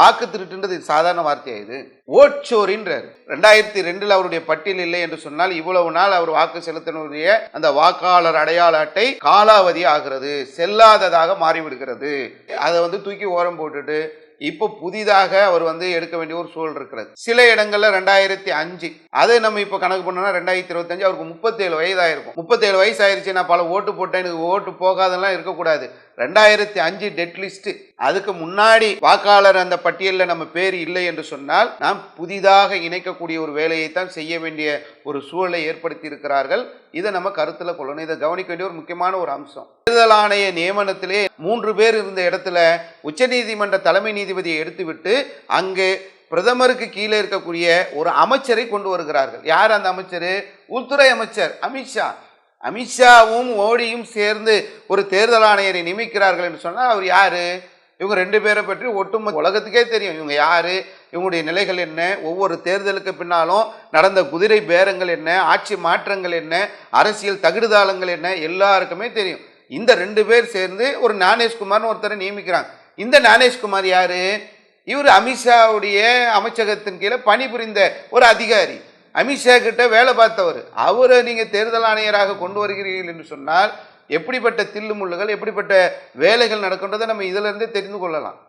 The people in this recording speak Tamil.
வாக்கு திருட்டுன்றது சாதாரண வார்த்தையா இது? ஓட்சோரின்றார். ரெண்டாயிரத்தி ரெண்டுல அவருடைய பட்டியல் இல்லை என்று சொன்னால் இவ்வளவு நாள் அவர் வாக்கு செலுத்தினுடைய அந்த வாக்காளர் அடையாள அட்டை காலாவதி ஆகிறது செல்லாததாக மாறிவிடுகிறது. அதை வந்து தூக்கி ஓரம் போட்டுட்டு இப்போ புதிதாக அவர் வந்து எடுக்க வேண்டிய ஒரு சூழல் இருக்கிறது. சில இடங்கள்ல ரெண்டாயிரத்தி அஞ்சு அதை நம்ம இப்போ கணக்கு பண்ணோம்னா ரெண்டாயிரத்தி இருபத்தஞ்சு அவருக்கு முப்பத்தேழு வயதாயிருக்கும். முப்பத்தேழு வயசு ஆயிருச்சு நான் பல ஓட்டு போட்டேன் எனக்கு ஓட்டு போகாதெல்லாம் இருக்கக்கூடாது. ரெண்டாயிரத்தி அஞ்சு டெட் லிஸ்ட் அதுக்கு முன்னாடி வாக்காளர் அந்த பட்டியலில் நம்ம பேர் இல்லை என்று சொன்னால் நாம் புதிதாக இணைக்கக்கூடிய ஒரு வேலையை தான் செய்ய வேண்டிய ஒரு சூழலை ஏற்படுத்தி இருக்கிறார்கள் இதை நம்ம கருத்தில் கொள்ளணும். இதை கவனிக்க வேண்டிய ஒரு முக்கியமான ஒரு அம்சம். தேர்தல் ஆணைய நியமனத்திலே மூன்று பேர் இருந்த இடத்துல உச்சநீதிமன்ற தலைமை நீதிபதியை எடுத்துவிட்டு அங்கே பிரதமருக்கு கீழே இருக்கக்கூடிய ஒரு அமைச்சரை கொண்டு வருகிறார்கள். யார் அந்த அமைச்சர்? உள்துறை அமைச்சர் அமித்ஷா அமித்ஷாவும் மோடியும் சேர்ந்து ஒரு தேர்தல் ஆணையரை நியமிக்கிறார்கள் என்று சொன்னால் அவர் யாரு? இவங்க ரெண்டு பேரை பற்றி ஒட்டுமொத்த உலகத்துக்கே தெரியும். இவங்க யாரு? இவங்களுடைய நிலைகள் என்ன? ஒவ்வொரு தேர்தலுக்கு பின்னாலும் நடந்த குதிரை பேரங்கள் என்ன? ஆட்சி மாற்றங்கள் என்ன? அரசியல் தகுடுதாளங்கள் என்ன? எல்லாருக்குமே தெரியும். இந்த ரெண்டு பேர் சேர்ந்து ஒரு ஞானேஷ்குமார்னு ஒருத்தரை நியமிக்கிறாங்க. இந்த ஞானேஷ்குமார் யாரு? இவர் அமித்ஷாவுடைய அமைச்சகத்தின் கீழே பணிபுரிந்த ஒரு அதிகாரி. அமித்ஷா கிட்ட வேலை பார்த்தவர். அவரை நீங்கள் தேர்தல் ஆணையராக கொண்டு வருகிறீர்கள் என்று சொன்னால் எப்படிப்பட்ட தில்லுமுள்ளுகள் எப்படிப்பட்ட வேலைகள் நடக்கின்றதை நம்ம இதிலிருந்தே தெரிந்து கொள்ளலாம்.